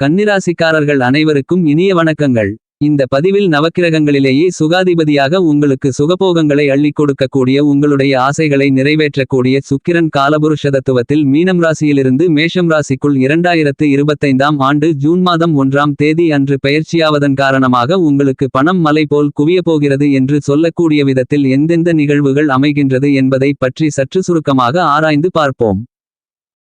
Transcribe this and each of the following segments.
கன்னிராசிக்காரர்கள் அனைவருக்கும் இனிய வணக்கங்கள். இந்த பதிவில் நவக்கிரகங்களிலேயே சுகாதிபதியாக உங்களுக்கு சுகபோகங்களை அள்ளிக் கொடுக்கக்கூடிய உங்களுடைய ஆசைகளை நிறைவேற்றக்கூடிய சுக்கிரன் காலபுருஷதத்துவத்தில் மீனம் ராசியிலிருந்து மேஷம் ராசிக்குள் இரண்டாயிரத்து இருபத்தைந்தாம் ஆண்டு ஜூன் மாதம் ஒன்றாம் தேதி அன்று பெயர்ச்சியாவதன் காரணமாக உங்களுக்கு பணம் மலை போல் குவியப் போகிறது என்று சொல்லக்கூடிய விதத்தில் எந்தெந்த நிகழ்வுகள் அமைகின்றது என்பதை பற்றி சற்று சுருக்கமாக ஆராய்ந்து பார்ப்போம்.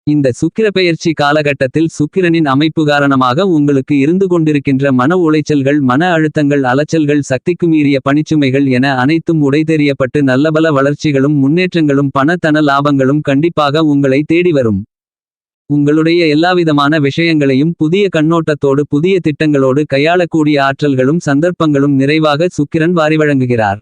இந்த சுக்கிர பெயர்ச்சி காலகட்டத்தில் சுக்கிரனின் அமைப்பு காரணமாக உங்களுக்கு இருந்து கொண்டிருக்கின்ற மன உளைச்சல்கள் மன அழுத்தங்கள் அலைச்சல்கள் சக்திக்கு மீறிய பணிச்சுமைகள் என அனைத்தும் உடைதெறியப்பட்டு நல்லபல வளர்ச்சிகளும் முன்னேற்றங்களும் பணத்தன லாபங்களும் கண்டிப்பாக உங்களை தேடி வரும். உங்களுடைய எல்லாவிதமான விஷயங்களையும் புதிய கண்ணோட்டத்தோடு புதிய திட்டங்களோடு கையாளக்கூடிய ஆற்றல்களும் சந்தர்ப்பங்களும் நிறைவாக சுக்கிரன் வாரி வழங்குகிறார்.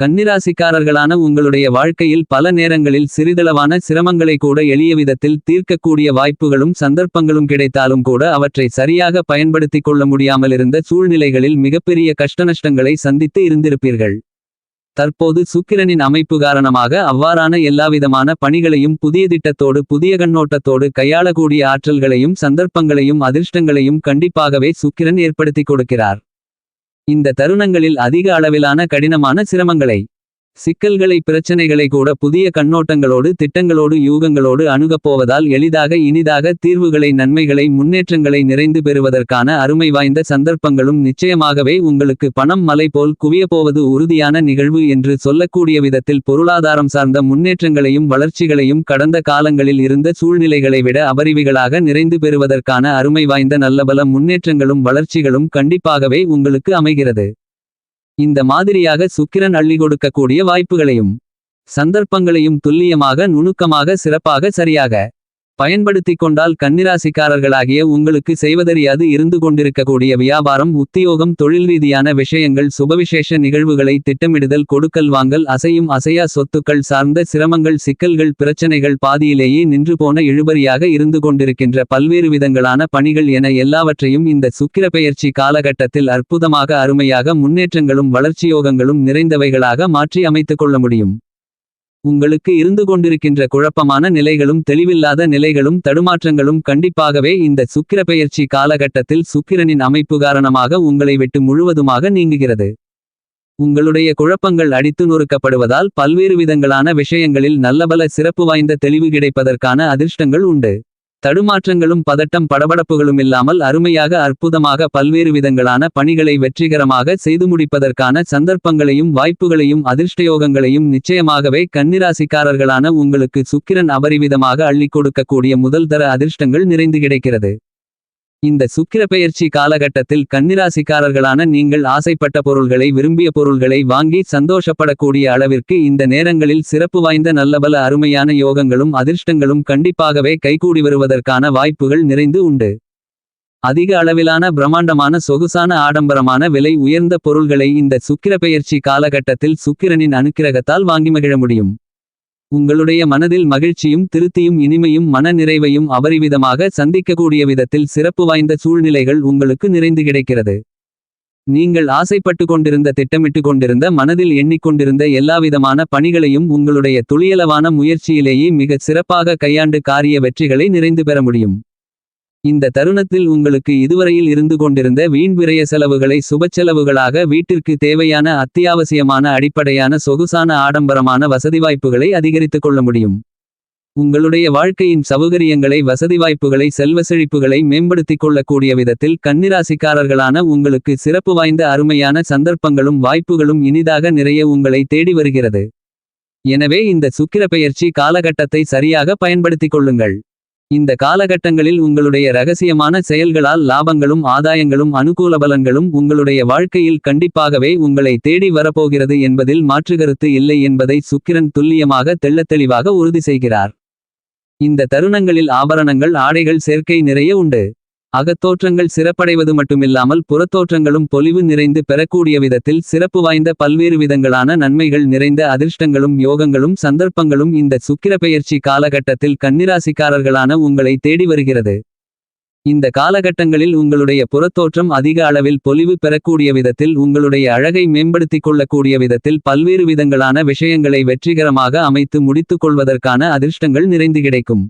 கன்னிராசிக்காரர்களான உங்களுடைய வாழ்க்கையில் பல நேரங்களில் சிறிதளவான சிரமங்களை கூட எளிய விதத்தில் தீர்க்கக்கூடிய வாய்ப்புகளும் சந்தர்ப்பங்களும் கிடைத்தாலும் கூட அவற்றை சரியாக பயன்படுத்திக் கொள்ள முடியாமலிருந்த சூழ்நிலைகளில் மிகப்பெரிய கஷ்டநஷ்டங்களை சந்தித்து இருந்திருப்பீர்கள். தற்போது சுக்கிரனின் அமைப்பு காரணமாக அவ்வாறான எல்லாவிதமான பணிகளையும் புதிய திட்டத்தோடு புதிய கண்ணோட்டத்தோடு கையாளக்கூடிய ஆற்றல்களையும் சந்தர்ப்பங்களையும் அதிர்ஷ்டங்களையும் கண்டிப்பாகவே சுக்கிரன் ஏற்படுத்திக் கொடுக்கிறார். இந்த தருணங்களில் அதிக அளவிலான கடினமான சிரமங்களை சிக்கல்களை பிரச்சனைகளை கூட புதிய கண்ணோட்டங்களோடு திட்டங்களோடு யூகங்களோடு அணுகப்போவதால் எளிதாக இனிதாக தீர்வுகளை நன்மைகளை முன்னேற்றங்களை நிறைந்து பெறுவதற்கான அருமை வாய்ந்த சந்தர்ப்பங்களும் நிச்சயமாகவே உங்களுக்கு பணம் மலை போல் குவியப்போவது உறுதியான நிகழ்வு என்று சொல்லக்கூடிய விதத்தில் பொருளாதாரம் சார்ந்த முன்னேற்றங்களையும் வளர்ச்சிகளையும் கடந்த காலங்களில் இருந்த சூழ்நிலைகளை விட அபரிவிகளாக நிறைந்து பெறுவதற்கான அருமை வாய்ந்த நல்லபல முன்னேற்றங்களும் வளர்ச்சிகளும் கண்டிப்பாகவே உங்களுக்கு அமைகிறது. இந்த மாதிரியாக சுக்கிரன் அள்ளி கொடுக்கக்கூடிய வாய்ப்புகளையும் சந்தர்ப்பங்களையும் துல்லியமாக நுணுக்கமாக சிறப்பாக சரியாக பயன்படுத்திக் கொண்டால் கன்னிராசிக்காரர்களாகிய உங்களுக்கு செய்வதறியாது இருந்து கொண்டிருக்கக்கூடிய வியாபாரம் உத்தியோகம் தொழில் ரீதியான விஷயங்கள் சுபவிசேஷ நிகழ்வுகளை திட்டமிடுதல் கொடுக்கல் வாங்கல் அசையும் அசையா சொத்துக்கள் சார்ந்த சிரமங்கள் சிக்கல்கள் பிரச்சனைகள் பாதியிலேயே நின்று போன இழுபறியாக இருந்து கொண்டிருக்கின்ற பல்வேறு விதங்களான பணிகள் என எல்லாவற்றையும் இந்த சுக்கிர பெயர்ச்சி காலகட்டத்தில் அற்புதமாக அருமையாக முன்னேற்றங்களும் வளர்ச்சியோகங்களும் நிறைந்தவைகளாக மாற்றி அமைத்துக் கொள்ள முடியும். உங்களுக்கு இருந்து கொண்டிருக்கின்ற குழப்பமான நிலைகளும் தெளிவில்லாத நிலைகளும் தடுமாற்றங்களும் கண்டிப்பாகவே இந்த சுக்கிர பெயர்ச்சி காலகட்டத்தில் சுக்கிரனின் அமைப்பு காரணமாக உங்களை விட்டு முழுவதுமாக நீங்குகிறது. உங்களுடைய குழப்பங்கள் அடித்து நொறுக்கப்படுவதால் பல்வேறு விதங்களான விஷயங்களில் நல்லபல சிறப்பு வாய்ந்த தெளிவு கிடைப்பதற்கான அதிர்ஷ்டங்கள் உண்டு. தடுமாற்றங்களும் பதட்டம் படபடப்புகளும் இல்லாமல் அருமையாக அற்புதமாக பல்வேறு விதங்களான பணிகளை வெற்றிகரமாக செய்து முடிப்பதற்கான சந்தர்ப்பங்களையும் வாய்ப்புகளையும் அதிர்ஷ்டயோகங்களையும் நிச்சயமாகவே கன்னிராசிக்காரர்களான உங்களுக்கு சுக்கிரன் அபரிவிதமாக அள்ளிக் கொடுக்கக்கூடிய முதல் தர அதிர்ஷ்டங்கள் நிறைந்து கிடைக்கிறது. இந்த சுக்கிர பெயர்ச்சி காலகட்டத்தில் கன்னிராசிக்காரர்களான நீங்கள் ஆசைப்பட்ட பொருள்களை விரும்பிய பொருள்களை வாங்கி சந்தோஷப்படக்கூடிய அளவிற்கு இந்த நேரங்களில் சிறப்பு வாய்ந்த நல்லபல அருமையான யோகங்களும் அதிர்ஷ்டங்களும் கண்டிப்பாகவே கைகூடி வருவதற்கான வாய்ப்புகள் நிறைந்து உண்டு. அதிக அளவிலான பிரம்மாண்டமான சொகுசான ஆடம்பரமான விலை உயர்ந்த பொருள்களை இந்த சுக்கிர பெயர்ச்சி காலகட்டத்தில் சுக்கிரனின் அனுக்கிரகத்தால் வாங்கி மகிழ முடியும். உங்களுடைய மனதில் மகிழ்ச்சியும் திருப்தியும் இனிமையும் மன நிறைவையும் அபரிவிதமாக சந்திக்கக்கூடிய விதத்தில் சிறப்பு வாய்ந்த சூழ்நிலைகள் உங்களுக்கு நிறைந்து கிடைக்கிறது. நீங்கள் ஆசைப்பட்டு கொண்டிருந்த திட்டமிட்டு கொண்டிருந்த மனதில் எண்ணிக்கொண்டிருந்த எல்லாவிதமான பணிகளையும் உங்களுடைய துளியளவான முயற்சியிலேயே மிகச் சிறப்பாக கையாண்டு காரிய வெற்றிகளை நிறைந்து பெற முடியும். இந்த தருணத்தில் உங்களுக்கு இதுவரையில் இருந்து கொண்டிருந்த வீண் விரய செலவுகளை சுபச்செலவுகளாக வீட்டிற்கு தேவையான அத்தியாவசியமான அடிப்படையான சொகுசான ஆடம்பரமான வசதி வாய்ப்புகளை அதிகரித்துக் கொள்ள முடியும். உங்களுடைய வாழ்க்கையின் சௌகரியங்களை வசதி வாய்ப்புகளை செல்வ செழிப்புகளை மேம்படுத்திக் கொள்ளக்கூடிய விதத்தில் கன்னிராசிக்காரர்களான உங்களுக்கு சிறப்பு வாய்ந்த அருமையான சந்தர்ப்பங்களும் வாய்ப்புகளும் இனிதாக நிறைய உங்களை தேடி வருகிறது. எனவே இந்த சுக்கிர பெயர்ச்சி காலகட்டத்தை சரியாக பயன்படுத்திக் கொள்ளுங்கள். இந்த காலகட்டங்களில் உங்களுடைய ரகசியமான செயல்களால் லாபங்களும் ஆதாயங்களும் அனுகூல பலன்களும் உங்களுடைய வாழ்க்கையில் கண்டிப்பாகவே உங்களை தேடி வரப்போகிறது என்பதில் மாற்றுகருத்து இல்லை என்பதை சுக்கிரன் துல்லியமாக தெள்ளத்தெளிவாக உறுதி செய்கிறார். இந்த தருணங்களில் ஆபரணங்கள் ஆடைகள் சேர்க்கை நிறைய உண்டு. அகத்தோற்றங்கள் சிறப்படைவது மட்டுமில்லாமல் புறத்தோற்றங்களும் பொலிவு நிறைந்து பெறக்கூடிய விதத்தில் சிறப்பு வாய்ந்த பல்வேறு விதங்களான நன்மைகள் நிறைந்த அதிர்ஷ்டங்களும் யோகங்களும் சந்தர்ப்பங்களும் இந்த சுக்கிரப்பெயர்ச்சி காலகட்டத்தில் கன்னிராசிக்காரர்களான உங்களை தேடி வருகிறது. இந்த காலகட்டங்களில் உங்களுடைய புறத்தோற்றம் அதிக அளவில் பொலிவு பெறக்கூடிய விதத்தில் உங்களுடைய அழகை மேம்படுத்திக் கொள்ளக்கூடிய விதத்தில் பல்வேறு விதங்களான விஷயங்களை வெற்றிகரமாக அமைத்து முடித்துக் கொள்வதற்கான அதிர்ஷ்டங்கள் நிறைந்து கிடைக்கும்.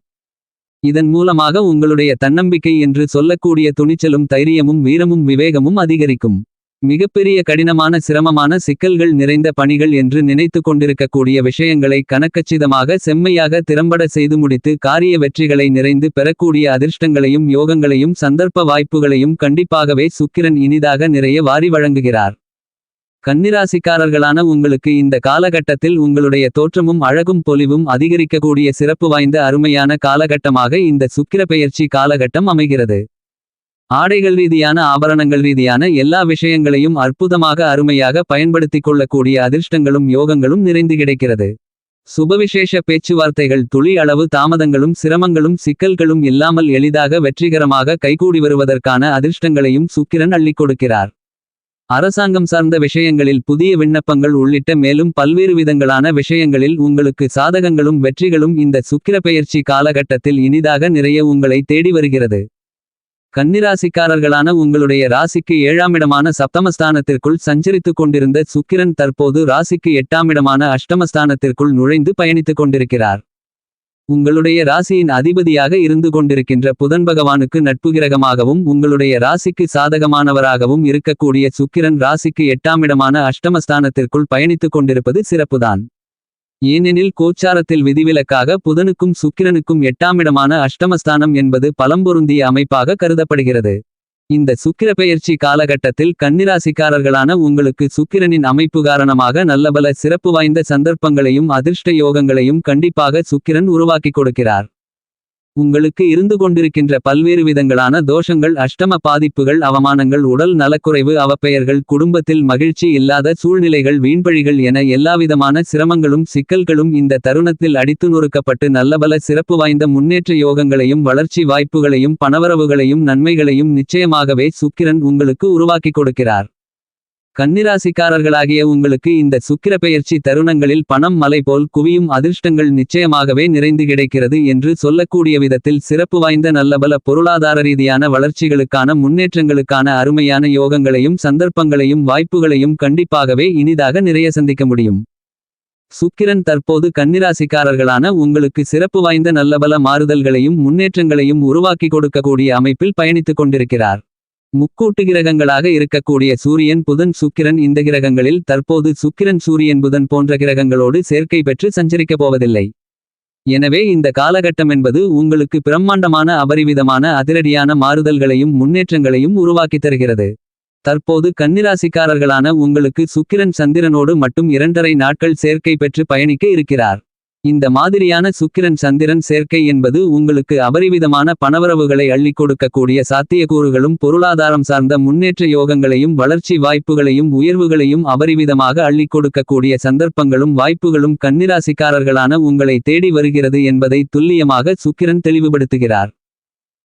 இதன் மூலமாக உங்களுடைய தன்னம்பிக்கை என்று சொல்லக்கூடிய துணிச்சலும் தைரியமும் வீரமும் விவேகமும் அதிகரிக்கும். மிகப்பெரிய கடினமான சிரமமான சிக்கல்கள் நிறைந்த பணிகள் என்று நினைத்து கொண்டிருக்கக்கூடிய விஷயங்களை கணக்கச்சிதமாக செம்மையாக திறம்பட செய்து முடித்து காரிய வெற்றிகளை நிறைந்து பெறக்கூடிய அதிர்ஷ்டங்களையும் யோகங்களையும் சந்தர்ப்ப வாய்ப்புகளையும் கண்டிப்பாகவே சுக்கிரன் இனிதாக நிறைய வாரி வழங்குகிறார். கன்னிராசிக்காரர்களான உங்களுக்கு இந்த காலகட்டத்தில் உங்களுடைய தோற்றமும் அழகும் பொலிவும் அதிகரிக்கக்கூடிய சிறப்பு வாய்ந்த அருமையான காலகட்டமாக இந்த சுக்கிர பெயர்ச்சி காலகட்டம் அமைகிறது. ஆடைகள் ரீதியான ஆபரணங்கள் ரீதியான எல்லா விஷயங்களையும் அற்புதமாக அருமையாக பயன்படுத்திக் கொள்ளக்கூடிய அதிர்ஷ்டங்களும் யோகங்களும் நிறைந்து கிடைக்கிறது. சுபவிசேஷ பேச்சுவார்த்தைகள் துளி அளவு தாமதங்களும் சிரமங்களும் சிக்கல்களும் இல்லாமல் எளிதாக வெற்றிகரமாக கைகூடி வருவதற்கான அதிர்ஷ்டங்களையும் சுக்கிரன் அள்ளிக் கொடுக்கிறார். அரசாங்கம் சார்ந்த விஷயங்களில் புதிய விண்ணப்பங்கள் உள்ளிட்ட மேலும் பல்வேறு விதங்களான விஷயங்களில் உங்களுக்கு சாதகங்களும் வெற்றிகளும் இந்த சுக்கிர பெயர்ச்சி காலகட்டத்தில் இனிதாக நிறைய உங்களை தேடி வருகிறது. கன்னிராசிக்காரர்களான உங்களுடைய ராசிக்கு ஏழாமிடமான சப்தமஸ்தானத்திற்குள் சஞ்சரித்துக் கொண்டிருந்த சுக்கிரன் தற்போது ராசிக்கு எட்டாமிடமான அஷ்டமஸ்தானத்திற்குள் நுழைந்து பயணித்துக் கொண்டிருக்கிறார். உங்களுடைய ராசியின் அதிபதியாக இருந்து கொண்டிருக்கின்ற புதன் பகவானுக்கு நட்பு கிரகமாகவும் உங்களுடைய ராசிக்கு சாதகமானவராகவும் இருக்கக்கூடிய சுக்கிரன் ராசிக்கு எட்டாமிடமான அஷ்டமஸ்தானத்திற்குள் பயணித்துக் கொண்டிருப்பது சிறப்புதான். ஏனெனில் கோச்சாரத்தில் விதிவிலக்காக புதனுக்கும் சுக்கிரனுக்கும் எட்டாமிடமான அஷ்டமஸ்தானம் என்பது பலம்பொருந்திய அமைப்பாக கருதப்படுகிறது. இந்த சுக்கிர பெயர்ச்சி காலகட்டத்தில் கன்னிராசிக்காரர்களான உங்களுக்கு சுக்கிரனின் அமைப்பு காரணமாக நல்லபல சிறப்பு வாய்ந்த சந்தர்ப்பங்களையும் அதிர்ஷ்ட யோகங்களையும் கண்டிப்பாக சுக்கிரன் உருவாக்கிக் கொடுக்கிறார். உங்களுக்கு இருந்து கொண்டிருக்கின்ற பல்வேறு விதங்களான தோஷங்கள் அஷ்டம பாதிப்புகள் அவமானங்கள் உடல் நலக்குறைவு அவப்பெயர்கள் குடும்பத்தில் மகிழ்ச்சி இல்லாத சூழ்நிலைகள் வீண்பழிகள் என எல்லாவிதமான சிரமங்களும் சிக்கல்களும் இந்த தருணத்தில் அடித்து நொறுக்கப்பட்டு நல்லபல சிறப்பு வாய்ந்த முன்னேற்ற யோகங்களையும் வளர்ச்சி வாய்ப்புகளையும் பணவரவுகளையும் நன்மைகளையும் நிச்சயமாகவே சுக்கிரன் உங்களுக்கு உருவாக்கி கொடுக்கிறார். கன்னிராசிக்காரர்களாகிய உங்களுக்கு இந்த சுக்கிர பெயர்ச்சி தருணங்களில் பணம் மலை போல் குவியும் அதிர்ஷ்டங்கள் நிச்சயமாகவே நிறைந்து கிடைக்கிறது என்று சொல்லக்கூடிய விதத்தில் சிறப்பு வாய்ந்த நல்லபல பொருளாதார ரீதியான வளர்ச்சிகளுக்கான முன்னேற்றங்களுக்கான அருமையான யோகங்களையும் சந்தர்ப்பங்களையும் வாய்ப்புகளையும் கண்டிப்பாகவே இனிதாக நிறைய சந்திக்க முடியும். சுக்கிரன் தற்போது கன்னிராசிக்காரர்களான உங்களுக்கு சிறப்பு வாய்ந்த நல்லபல மாறுதல்களையும் முன்னேற்றங்களையும் உருவாக்கி கொடுக்கக்கூடிய அமைப்பில் பயணித்துக் கொண்டிருக்கிறார். முக்கூட்டு கிரகங்களாக இருக்கக்கூடிய சூரியன் புதன் சுக்கிரன் இந்த கிரகங்களில் தற்போது சுக்கிரன் சூரியன் புதன் போன்ற கிரகங்களோடு சேர்க்கை பெற்று சஞ்சரிக்கப் போவதில்லை. எனவே இந்த காலகட்டம் என்பது உங்களுக்கு பிரம்மாண்டமான அபரிவிதமான அதிரடியான மாறுதல்களையும் முன்னேற்றங்களையும் உருவாக்கித் தருகிறது. தற்போது கன்னிராசிக்காரர்களான உங்களுக்கு சுக்கிரன் சந்திரனோடு மட்டும் இரண்டரை நாட்கள் சேர்க்கை பெற்று பயணிக்க இருக்கிறார். இந்த மாதிரியான சுக்கிரன் சந்திரன் சேர்க்கை என்பது உங்களுக்கு அபரிவிதமான பணவரவுகளை அள்ளிக் கொடுக்கக்கூடிய சாத்தியக்கூறுகளும் பொருளாதாரம் சார்ந்த முன்னேற்ற யோகங்களையும் வளர்ச்சி வாய்ப்புகளையும் உயர்வுகளையும் அபரிவிதமாக அள்ளிக் கொடுக்கக்கூடிய சந்தர்ப்பங்களும் வாய்ப்புகளும் கன்னிராசிக்காரர்களான உங்களை தேடி வருகிறது என்பதை துல்லியமாக சுக்கிரன் தெளிவுபடுத்துகிறார்.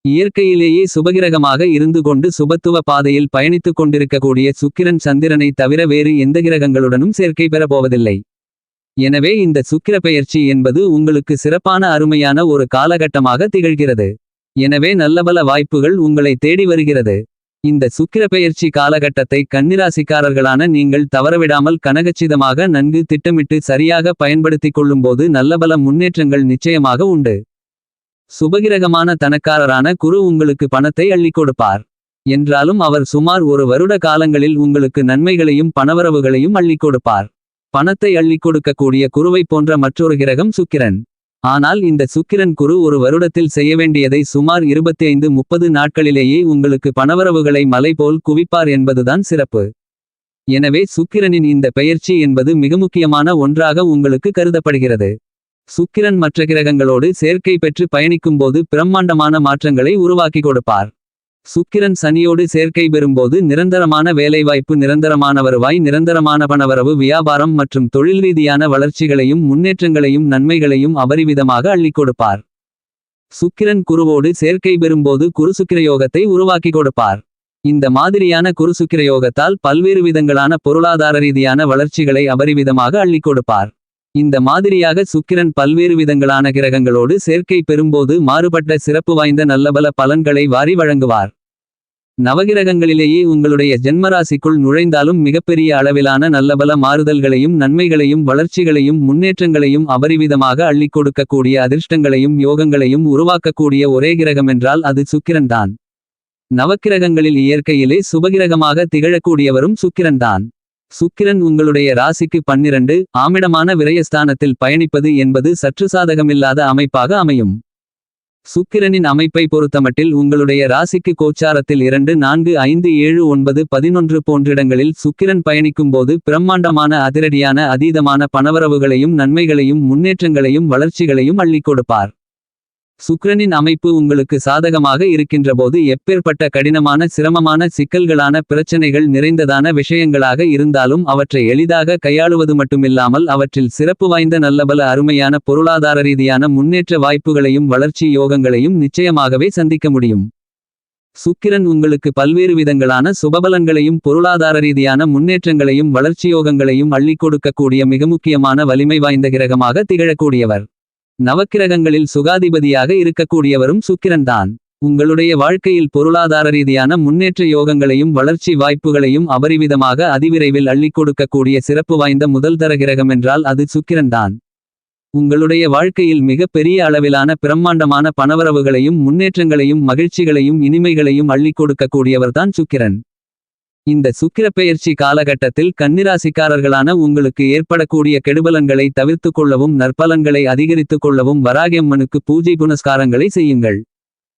இயற்கையிலேயே சுபகிரகமாக இருந்து கொண்டு சுபத்துவ பாதையில் பயணித்துக் கொண்டிருக்கக்கூடிய சுக்கிரன் சந்திரனை தவிர வேறு எந்த கிரகங்களுடனும் சேர்க்கை பெறப்போவதில்லை எனவே இந்த சுக்கிர பெயர்ச்சி என்பது உங்களுக்கு சிறப்பான அருமையான ஒரு காலகட்டமாக திகழ்கிறது. எனவே நல்லபல வாய்ப்புகள் உங்களை தேடி வருகிறது. இந்த சுக்கிர பெயர்ச்சி காலகட்டத்தை கன்னிராசிக்காரர்களான நீங்கள் தவறவிடாமல் கனகச்சிதமாக நன்கு திட்டமிட்டு சரியாக பயன்படுத்திக் கொள்ளும்போது நல்லபல முன்னேற்றங்கள் நிச்சயமாக உண்டு. சுபகிரகமான தனக்காரரான குரு உங்களுக்கு பணத்தை அள்ளிக் கொடுப்பார். என்றாலும் அவர் சுமார் ஒரு வருட காலங்களில் உங்களுக்கு நன்மைகளையும் பணவரவுகளையும் அள்ளிக் கொடுப்பார். பணத்தை அள்ளிக் கொடுக்கக்கூடிய குருவை போன்ற மற்றொரு கிரகம் சுக்கிரன். ஆனால் இந்த சுக்கிரன் குரு ஒரு வருடத்தில் செய்ய வேண்டியதை சுமார் 25 முப்பது நாட்களிலேயே உங்களுக்கு பணவரவுகளை மலை போல் குவிப்பார் என்பதுதான் சிறப்பு. எனவே சுக்கிரனின் இந்த பெயர்ச்சி என்பது மிக முக்கியமான ஒன்றாக உங்களுக்கு கருதப்படுகிறது. சுக்கிரன் மற்ற கிரகங்களோடு சேர்க்கை பெற்று பயணிக்கும்போது பிரம்மாண்டமான மாற்றங்களை உருவாக்கி கொடுப்பார். சுக்கிரன் சனியோடு சேர்க்கை பெறும்போது நிரந்தரமான வேலைவாய்ப்பு நிரந்தரமான வருவாய் நிரந்தரமான பணவரவு வியாபாரம் மற்றும் தொழில் ரீதியான வளர்ச்சிகளையும் முன்னேற்றங்களையும் நன்மைகளையும் அபரிவிதமாக அள்ளிக் கொடுப்பார். சுக்கிரன் குருவோடு சேர்க்கை பெறும்போது குருசுக்கிரயோகத்தை உருவாக்கி கொடுப்பார். இந்த மாதிரியான குருசுக்கிரயோகத்தால் பல்வேறு விதங்களான பொருளாதார ரீதியான வளர்ச்சிகளை அபரிவிதமாக அள்ளிக் கொடுப்பார். இந்த மாதிரியாக சுக்கிரன் பல்வேறு விதங்களான கிரகங்களோடு சேர்க்கை பெறும்போது மாறுபட்ட சிறப்பு வாய்ந்த நல்லபல பலன்களை வாரி வழங்குவார். நவகிரகங்களிலேயே உங்களுடைய ஜென்மராசிக்குள் நுழைந்தாலும் மிகப்பெரிய அளவிலான நல்லபல மாறுதல்களையும் நன்மைகளையும் வளர்ச்சிகளையும் முன்னேற்றங்களையும் அபரிவிதமாக அள்ளிக் கொடுக்கக்கூடிய அதிர்ஷ்டங்களையும் யோகங்களையும் உருவாக்கக்கூடிய ஒரே கிரகமென்றால் அது சுக்கிரன்தான். நவக்கிரகங்களில் இயற்கையிலே சுபகிரகமாக திகழக்கூடியவரும் சுக்கிரன்தான். சுக்கிரன் உங்களுடைய ராசிக்கு பன்னிரண்டு ஆமிடமான விரயஸ்தானத்தில் பயணிப்பது என்பது சற்று சாதகமில்லாத அமைப்பாக அமையும். சுக்கிரனின் அமைப்பை பொறுத்தமட்டில் உங்களுடைய ராசிக்கு கோச்சாரத்தில் இரண்டு நான்கு ஐந்து ஏழு ஒன்பது பதினொன்று போன்றிடங்களில் சுக்கிரன் பயணிக்கும்போது பிரம்மாண்டமான அதிரடியான அதீதமான பணவரவுகளையும் நன்மைகளையும் முன்னேற்றங்களையும் வளர்ச்சிகளையும் அள்ளிக் கொடுப்பார். சுக்கிரனின் அமைப்பு உங்களுக்கு சாதகமாக இருக்கின்றபோது எப்பேற்பட்ட கடினமான சிரமமான சிக்கல்களான பிரச்சனைகள் நிறைந்ததான விஷயங்களாக இருந்தாலும் அவற்றை எளிதாக கையாளுவது மட்டுமில்லாமல் அவற்றில் சிறப்பு வாய்ந்த நல்லபல அருமையான பொருளாதார ரீதியான முன்னேற்ற வாய்ப்புகளையும் வளர்ச்சி யோகங்களையும் நிச்சயமாகவே சந்திக்க முடியும். சுக்கிரன் உங்களுக்கு பல்வேறு விதங்களான சுபபலங்களையும் பொருளாதார ரீதியான முன்னேற்றங்களையும் வளர்ச்சியோகங்களையும் அள்ளிக் கொடுக்கக்கூடிய மிக முக்கியமான வலிமை வாய்ந்த கிரகமாக திகழக்கூடியவர். நவக்கிரகங்களில் சுகாதிபதியாக இருக்கக்கூடியவரும் சுக்கிரன்தான். உங்களுடைய வாழ்க்கையில் பொருளாதார ரீதியான முன்னேற்ற யோகங்களையும் வளர்ச்சி வாய்ப்புகளையும் அபரிவிதமாக அதிவிரைவில் அள்ளிக் கொடுக்கக்கூடிய சிறப்பு வாய்ந்த முதல் தர கிரகமென்றால் அது சுக்கிரன்தான். உங்களுடைய வாழ்க்கையில் மிக பெரிய அளவிலான பிரம்மாண்டமான பணவரவுகளையும் முன்னேற்றங்களையும் மகிழ்ச்சிகளையும் இனிமைகளையும் அள்ளிக் கொடுக்கக்கூடியவர்தான் சுக்கிரன். இந்த சுக்கிரப்பெயர்ச்சி காலகட்டத்தில் கன்னிராசிக்காரர்களான உங்களுக்கு ஏற்படக்கூடிய கெடுபலன்களை தவிர்த்துக் கொள்ளவும் நற்பலன்களை அதிகரித்துக் கொள்ளவும் வராகியம்மனுக்கு பூஜை புனஸ்காரங்களை செய்யுங்கள்.